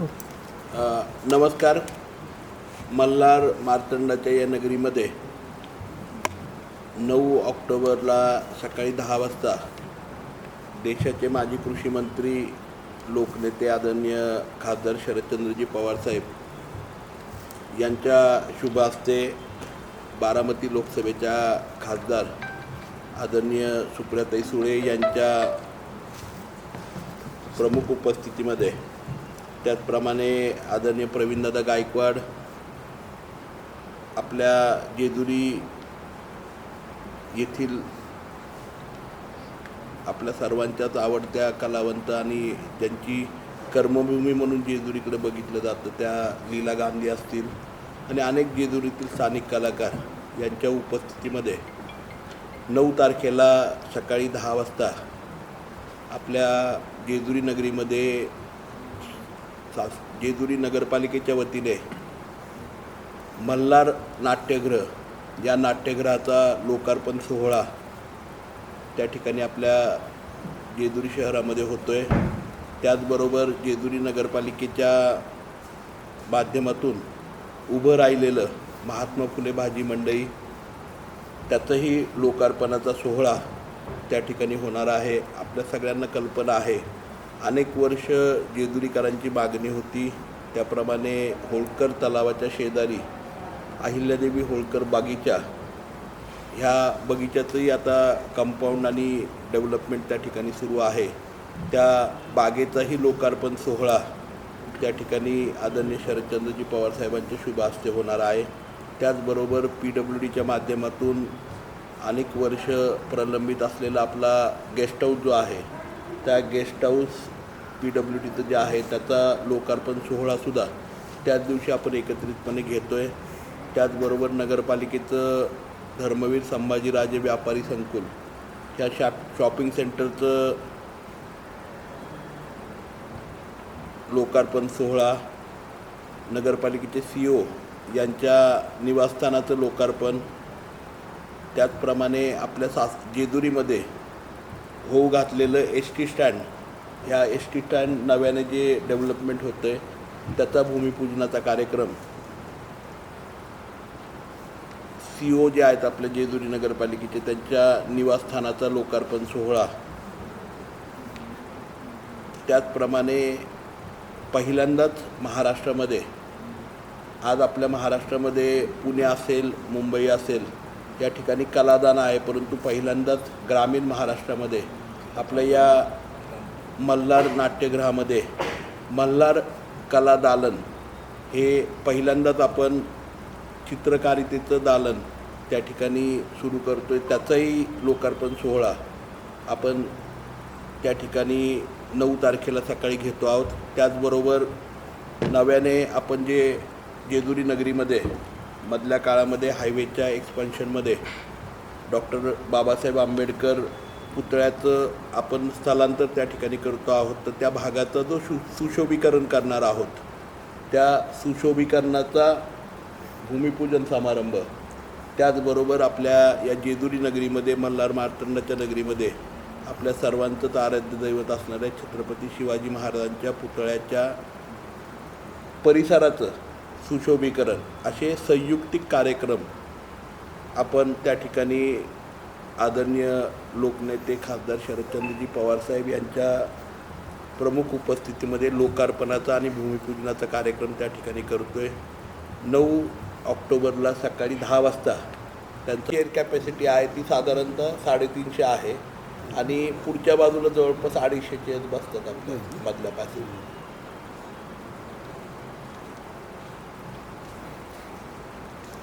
नमस्कार. मल्हार मार्तंडाच्या या नगरीमध्ये नऊ ऑक्टोबरला सकाळी दहा वाजता देशाचे माजी कृषी मंत्री लोकनेते आदरणीय खासदार शरदचंद्रजी पवारसाहेब यांच्या शुभ हस्ते बारामती लोकसभेच्या खासदार आदरणीय सुप्रियाताई सुळे यांच्या प्रमुख उपस्थितीमध्ये त्याचप्रमाणे आदरणीय प्रवीणदादा गायकवाड आपल्या जेजुरी येथील आपल्या सर्वांच्याच आवडत्या कलावंत आणि त्यांची कर्मभूमी म्हणून जेजुरीकडे बघितलं जातं त्या लीला गांधी असतील आणि अनेक जेजुरीतील स्थानिक कलाकार यांच्या उपस्थितीमध्ये नऊ तारखेला सकाळी दहा वाजता आपल्या जेजुरी नगरीमध्ये सास जेजुरी नगरपालिकेच्या वतीने मल्हार नाट्यगृह या नाट्यगृहाचा लोकार्पण सोहळा त्या ठिकाणी आपल्या जेजुरी शहरामध्ये होतो आहे त्याचबरोबर जेजुरी नगरपालिकेच्या माध्यमातून उभं राहिलेलं महात्मा फुले भाजी मंडई त्याचंही लोकार्पणाचा सोहळा त्या ठिकाणी होणार आहे. आपल्या सगळ्यांना कल्पना आहे. अनेक वर्ष जेजुरीकरांची मागणी होती. त्याप्रमाणे होळकर तलावाच्या शेजारी अहिल्यादेवी होळकर बागीचा. ह्या बगीच्याचंही आता कंपाऊंड आणि डेव्हलपमेंट त्या ठिकाणी सुरू आहे. त्या बागेचाही लोकार्पण सोहळा त्या ठिकाणी आदरणीय शरदचंद्रजी पवारसाहेबांच्या शुभ हस्ते होणार आहे. त्याचबरोबर पी डब्ल्यू डीच्या माध्यमातून अनेक वर्ष प्रलंबित असलेला आपला गेस्ट हाऊस जो आहे त्या गेस्ट हाऊस पी डब्ल्यू डीचं जे आहे त्याचा लोकार्पण सोहळासुद्धा त्याच दिवशी आपण एकत्रितपणे घेतो आहे त्याचबरोबर नगरपालिकेचं धर्मवीर संभाजीराजे व्यापारी संकुल ह्या शॉप शॉपिंग सेंटरचं लोकार्पण सोहळा नगरपालिकेचे सी ओ यांच्या निवासस्थानाचं लोकार्पण त्याचप्रमाणे आपल्या सास जेजुरीमध्ये होऊ घातलेलं एस टी स्टँड ह्या एस टी स्टँड नव्याने जे डेव्हलपमेंट होतं आहे त्याचा भूमिपूजनाचा कार्यक्रम. सी ओ जे आहेत आपल्या जेजुरी नगरपालिकेचे त्यांच्या निवासस्थानाचा लोकार्पण सोहळा. त्याचप्रमाणे पहिल्यांदाच महाराष्ट्रामध्ये आज आपल्या महाराष्ट्रामध्ये पुणे असेल मुंबई असेल या ठिकाणी कलादान आहे परंतु पहिल्यांदाच ग्रामीण महाराष्ट्रामध्ये आपल्या या मल्हार नाट्यगृहामध्ये मल्हार कला दालन हे पहिल्यांदाच आपण चित्रकारितेचं दालन त्या ठिकाणी सुरू करतो आहे त्याचाही लोकार्पण सोहळा आपण त्या ठिकाणी नऊ तारखेला सकाळी घेतो आहोत. त्याचबरोबर नव्याने आपण जे जेजुरी नगरीमध्ये मधल्या काळामध्ये हायवेच्या एक्सपान्शनमध्ये डॉक्टर बाबासाहेब आंबेडकर पुतळ्याचं आपण स्थलांतर त्या ठिकाणी करतो आहोत. तर त्या भागाचा जो सु सुशोभीकरण करणार आहोत त्या सुशोभीकरणाचा भूमिपूजन समारंभ त्याचबरोबर आपल्या या जेजुरी नगरीमध्ये मल्हार मार्तंडाच्या नगरीमध्ये आपल्या सर्वांचंच आराध्य दैवत असणाऱ्या छत्रपती शिवाजी महाराजांच्या पुतळ्याच्या परिसराचं सुशोभीकरण असे संयुक्तिक कार्यक्रम आपण त्या ठिकाणी आदरणीय लोकनेते खासदार शरदचंद्रजी पवारसाहेब यांच्या प्रमुख उपस्थितीमध्ये लोकार्पणाचा आणि भूमिपूजनाचा कार्यक्रम त्या ठिकाणी करतो आहे नऊ ऑक्टोबरला सकाळी दहा वाजता त्यांची एअर कॅपॅसिटी आहे ती साधारणतः साडेतीनशे आहे आणि पुढच्या बाजूला जवळपास अडीचशे चेअर्स बसतात आपल्या मधल्या पासून.